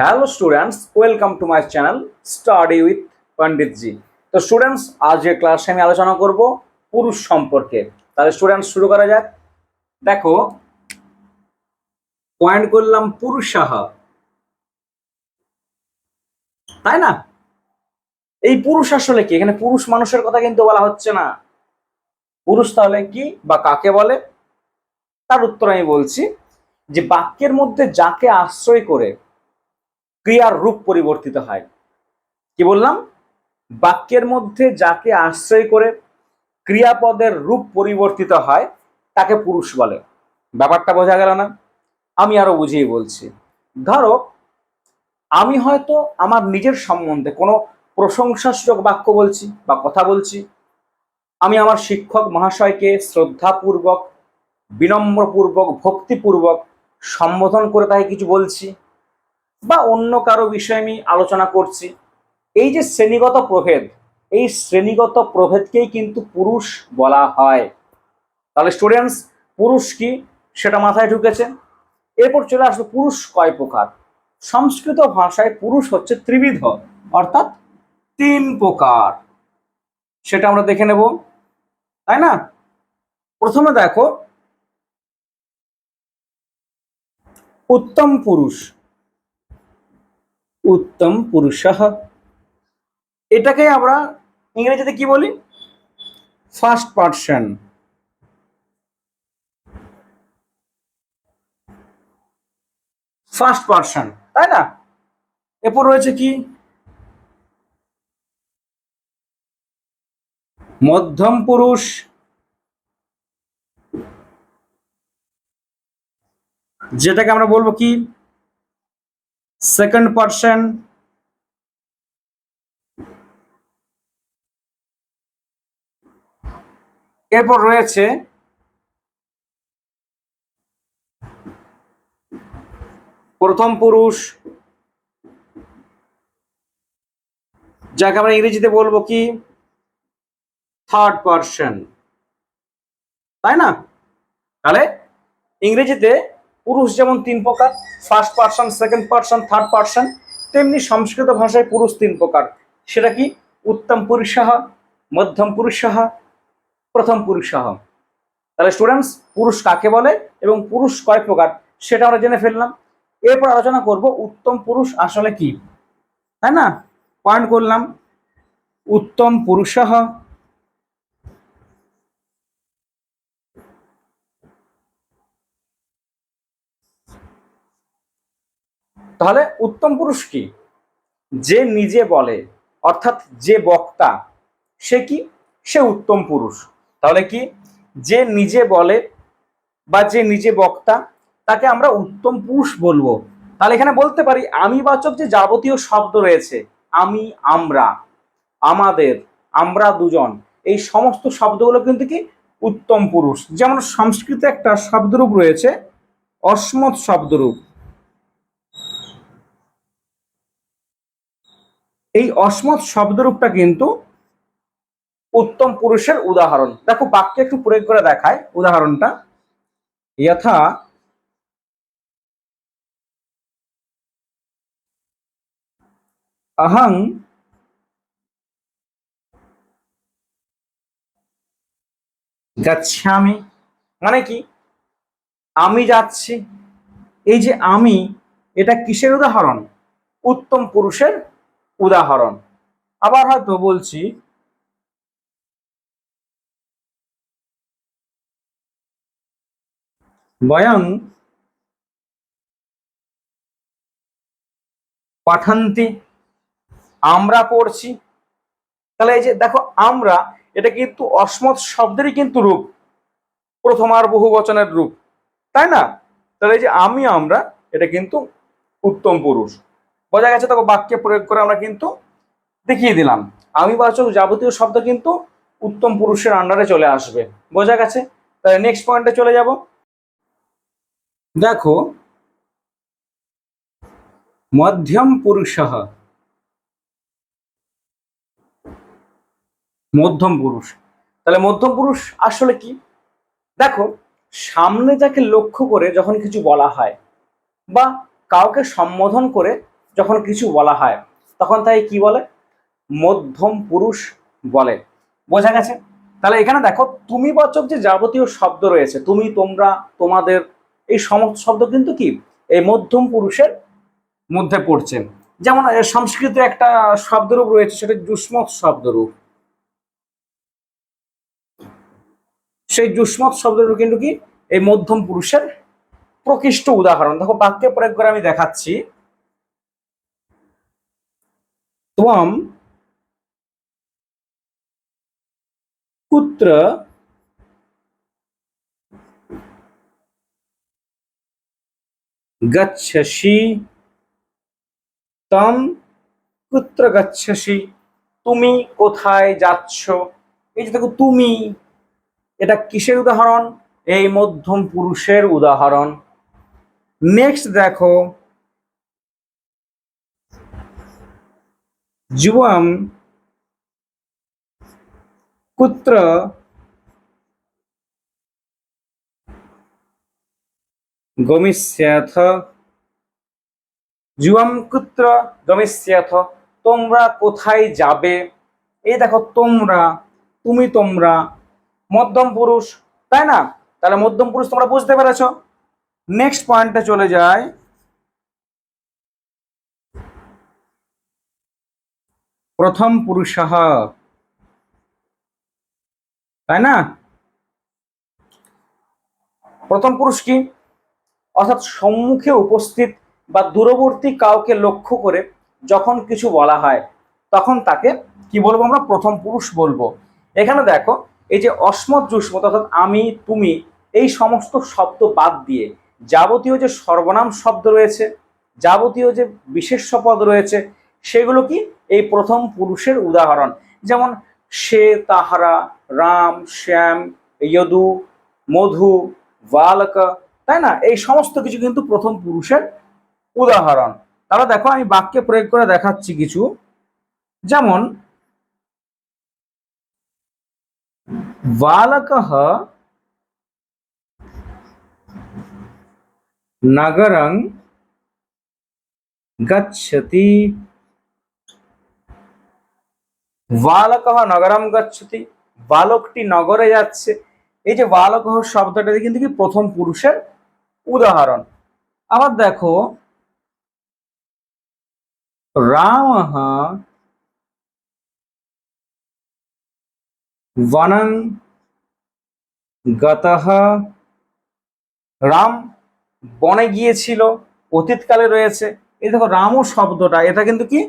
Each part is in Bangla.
Hello students welcome to my channel study with Panditji তো স্টুডেন্টস আজকের ক্লাসে আমি আলোচনা করব পুরুষ সম্পর্কে। তাহলে স্টুডেন্টস শুরু করা যাক। দেখো পয়েন্ট করলাম পুরুষাহ। তাই না? এই পুরুষ আসলে কি? এখানে পুরুষ মানুষের কথা কিন্তু বলা হচ্ছে না। পুরুষ তাহলে কি বা কাকে বলে? তার উত্তর আমি বলছি যে বাক্যের মধ্যে যাকে আশ্রয় করে ক্রিয়ার রূপ পরিবর্তিত হয়। কি বললাম? বাক্যের মধ্যে যাকে আশ্রয় করে ক্রিয়াপদের রূপ পরিবর্তিত হয়, তাকে পুরুষ বলে। ব্যাপারটা বোঝা গেল না? আমি আরও বুঝিয়ে বলছি। ধরো, আমি হয়তো আমার নিজের সম্বন্ধে কোনো প্রশংসাসূচক বাক্য বলছি বা কথা বলছি। আমি আমার শিক্ষক মহাশয়কে শ্রদ্ধাপূর্বক, বিনম্রপূর্বক, ভক্তিপূর্বক সম্বোধন করে তাকে কিছু বলছি। বা অন্য কারও বিষয়ে আমি আলোচনা করছি। এই যে শ্রেণীগত প্রভেদ, এই শ্রেণীগত প্রভেদকেই কিন্তু পুরুষ বলা হয়। তাহলে স্টুডেন্টস পুরুষ কি? সেটা মাথায় ঢুকেছে। এরপর চলে আসবে পুরুষ কয় প্রকার? সংস্কৃত ভাষায় পুরুষ হচ্ছে ত্রিবিধ, অর্থাৎ তিন প্রকার। সেটা আমরা দেখে নেব, তাই না? প্রথমে দেখো, উত্তম পুরুষ। উত্তম পুরুষ। এটাকে আমরা ইংরেজিতে কি বলি? ফার্স্ট পার্সন ফার্স্ট পার্সন তাই না? এরপর রয়েছে কি? মধ্যম পুরুষ। যেটাকে আমরা বলব কি? সেকেন্ড পার্সন এরপর রয়েছে প্রথম পুরুষ, যাকে আমরা ইংরেজিতে বলব কি? থার্ড পার্সন তাই না? তাহলে ইংরেজিতে পুরুষ যেমন তিন প্রকার first person second person third person তেমনি সংস্কৃত ভাষায় পুরুষ তিন প্রকার। সেটা কি? উত্তম পুরুষাহ মধ্যম পুরুষাহ প্রথম পুরুষাহ তাহলে স্টুডেন্টস পুরুষ কাকে বলে এবং পুরুষ কয় প্রকার, সেটা আমরা জেনে ফেললাম। এরপর আলোচনা করব উত্তম পুরুষ আসলে কি। তাই না? পয়েন্ট করলাম, উত্তম পুরুষাহ তাহলে উত্তম পুরুষ কি? যে নিজে বলে, অর্থাৎ যে বক্তা, সে কি? সে উত্তম পুরুষ। তাহলে কি? যে নিজে বলে বা যে নিজে বক্তা, তাকে আমরা উত্তম পুরুষ বলব। তাহলে এখানে বলতে পারি আমি বাচক যে যাবতীয় শব্দ রয়েছে, আমি, আমরা, আমাদের, আমরা দুজন, এই সমস্ত শব্দগুলো কিন্তু কি? উত্তম পুরুষ। যেমন সংস্কৃতে একটা শব্দরূপ রয়েছে, অসমত শব্দরূপ। এই অসমত শব্দরূপটা কিন্তু উত্তম পুরুষের উদাহরণ। দেখো, বাক্যে একটু প্রয়োগ করে দেখায় উদাহরণটা। যথা অহং গাচ্ছামি। মানে কি? আমি যাচ্ছি। এই যে আমি, এটা কিসের উদাহরণ? উত্তম পুরুষের উদাহরণ। আবার হয়তো বলছি বয়ং পাঠান্তি, আমরা পড়ছি। তাহলে এই যে দেখো, আমরা, এটা কিন্তু অসমত শব্দেরই কিন্তু রূপ। প্রথমার বহু বচনের রূপ। তাই না? তাহলে এই যে আমি, আমরা, এটা কিন্তু উত্তম পুরুষ। বোঝা গেছে তখন বাক্যে প্রয়োগ করে আমরা কিন্তু দেখিয়ে দিলাম। আমি বাচক যাবতীয় শব্দ কিন্তু উত্তম পুরুষের আন্ডারে চলে আসবে। বোঝা গেছে? তাহলে নেক্সট পয়েন্টে চলে যাব। দেখো, মধ্যম পুরুষ মধ্যম পুরুষ। তাহলে মধ্যম পুরুষ আসলে কি? দেখো, সামনে যাকে লক্ষ্য করে যখন কিছু বলা হয় বা কাউকে সম্বোধন করে যখন কিছু বলা হয়, তখন তাই কি বলে? মধ্যম পুরুষ বলে। বোঝা গেছে? তাহলে এখানে দেখো, তুমি বাচক যে যাবতীয় শব্দ রয়েছে, তুমি, তোমরা, তোমাদের, এই সমস্ত শব্দ কিন্তু কি? এই মধ্যম পুরুষের মধ্যে পড়ছে। যেমন সংস্কৃতে একটা শব্দরূপ রয়েছে, সেটা যুষ্মৎ শব্দরূপ। সেই যুষ্মৎ শব্দরূপ কিন্তু কি? এই মধ্যম পুরুষের প্রকৃষ্ট উদাহরণ। দেখো, বাক্যে প্রয়োগ করে আমি দেখাচ্ছি। ত্বম কুত্র গচ্ছসি তম কুত্র গচ্ছসি তুমি কোথায় যাচ্ছ এই যে দেখো, তুমি, এটা কিসের উদাহরণ? এই মধ্যম পুরুষের উদাহরণ। নেক্সট দেখো যুবম কুত্র গমিষ্যথ যুবম কুত্র গমিষ্যথ তোমরা কোথায় যাবে এই দেখো, তোমরা, তুমি তোমরা, মধ্যম পুরুষ, তাই না? তাহলে মধ্যম পুরুষ তোমরা বুঝতে পেরেছ। নেক্সট পয়েন্টে চলে যায় প্রথম পুরুষ তাই না? প্রথম পুরুষ কি? অর্থাৎ সম্মুখে উপস্থিত বা দূরবর্তী কাউকে লক্ষ্য করে যখন কিছু বলা হয়, তখন তাকে কি বলব আমরা? প্রথম পুরুষ বলব। এখানে দেখো, এই যে অসমত যুষ্মত অর্থাৎ আমি, তুমি, এই সমস্ত শব্দ বাদ দিয়ে যাবতীয় যে সর্বনাম শব্দ রয়েছে, যাবতীয় যে বিশেষ্য পদ রয়েছে, সেগুলো কি? এই প্রথম পুরুষের উদাহরণ। যেমন সে, তাহারা, রাম, শ্যাম, যদু, মধু, বালক, তাই না? এই সমস্ত কিছু কিন্তু প্রথম পুরুষের উদাহরণ। তাহলে দেখো, আমি বাক্যে প্রয়োগ করে দেখাচ্ছি কিছু। যেমন বালকহ নগরং গচ্ছতি বালকহ নগরম গচ্ছতি, বালকটি নগরে যাচ্ছে। এই যে বালকহ শব্দটা কিন্তু কি প্রথম পুরুষের উদাহরণ। আবার দেখো রামः বনং গত রাম বনে গিয়েছিল, অতীতকালে রয়েছে। এই দেখো রামও শব্দটা, এটা কিন্তু কি?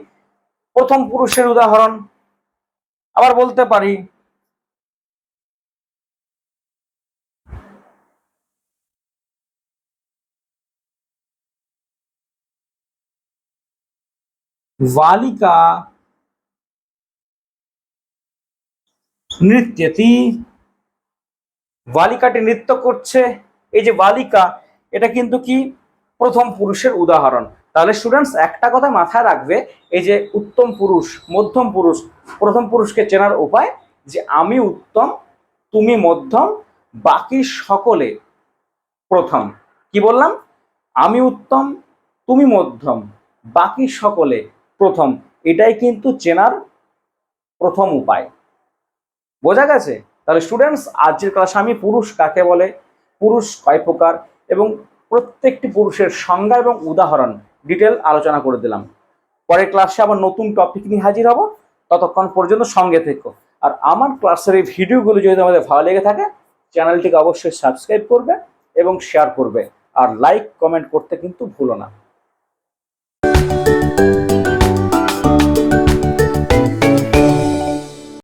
প্রথম পুরুষের উদাহরণ। আবার বলতে পারি। বালিকা নৃত্যতি। বালিকাটি নৃত্য করছে। এই যে বালিকা, এটা কিন্তু কি? প্রথম পুরুষের উদাহরণ। তাহলে স্টুডেন্টস একটা কথা মাথায় রাখবে, এই যে উত্তম পুরুষ, মধ্যম পুরুষ, প্রথম পুরুষকে চেনার উপায় যে আমি উত্তম, তুমি মধ্যম, বাকি সকলে প্রথম। কি বললাম? আমি উত্তম, তুমি মধ্যম, বাকি সকলে প্রথম। এটাই কিন্তু চেনার প্রথম উপায়। বোঝা গেছে? তাহলে স্টুডেন্টস আজকের ক্লাসে আমি পুরুষ কাকে বলে? পুরুষ কয় প্রকার? এবং প্রত্যেকটি পুরুষের সংজ্ঞা এবং উদাহরণ ডিটেল আলোচনা করে দিলাম। পরের ক্লাসে আবার নতুন টপিক নিয়ে হাজির হব। ততক্ষণ পর্যন্ত সঙ্গে থেকো। আর আমার ক্লাসের এই ভিডিওগুলো যদি তোমাদের ভালো লেগে থাকে চ্যানেলটিকে অবশ্যই সাবস্ক্রাইব করবে এবং শেয়ার করবে। আর লাইক কমেন্ট করতে কিন্তু ভুলো না।